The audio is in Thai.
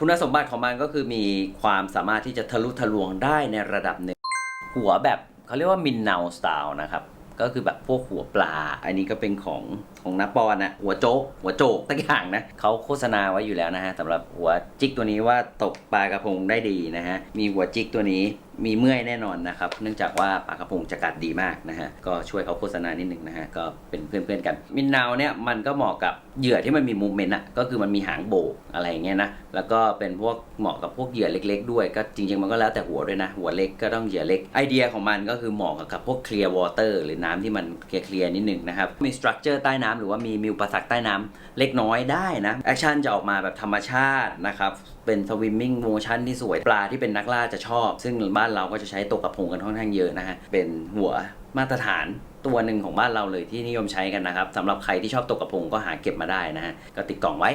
คุณสมบัติของมันก็คือมีความสามารถที่จะทะลุทะลวงได้ในระดับหนึ่งหัวแบบเขาเรียกว่ามินเนาสไตล์นะครับ ก็คือแบบพวกหัวปลา อันนี้ก็เป็นของของนปอนนะหัวโจ๊กหัวโจกตั้งอย่างนะเขาโฆษณาไว้อยู่แล้วนะฮะสำหรับหัวจิกตัวนี้ว่าตกปลากระพงได้ดีนะฮะมีหัวจิกตัวนี้มีเมื่อยแน่นอนนะครับ เนื่องจากว่าปลากระพงจะกัดดีมากนะฮะ ก็ช่วยเขาโฆษณานิดนึงนะฮะ ก็เป็นเพื่อนๆกัน มินเนาเนี่ยมันก็เหมาะกับเหยื่อที่มันมีมูเมนต์อะ ก็คือมันมีหางโบกอะไรอย่างเงี้ยนะ แล้วก็เป็นพวกเหมาะกับพวกเหยื่อเล็ก ๆ ด้วย ก็จริงๆมันก็แล้วแต่หัวด้วยนะ หัวเล็กก็ต้องเหยื่อเล็ก ไอเดียของมันก็คือเหมาะกับพวกเคลียร์วอเตอร์หรือน้ำที่มันเคลียร์นิดนึงนะครับ มีสตรัคเจอร์ใต้น้ำหรือว่ามีมิวประสักใต้น้ำเล็กน้อยได้นะ แอคชั่นจะออกมาแบบธรรมชาตินะครับ เป็นสวิมมิ่งโมชั่นที่สวย ปลาที่เป็นนักล่าจะชอบ ซึ่งบ้านเราก็จะใช้ตกกระพงกันค่อนข้างเยอะนะฮะ เป็นหัวมาตรฐานตัวหนึ่งของบ้านเราเลยที่นิยมใช้กันนะครับสำหรับใครที่ชอบตกกระพงก็หาเก็บมาได้นะฮะ ก็ติดกล่องไว้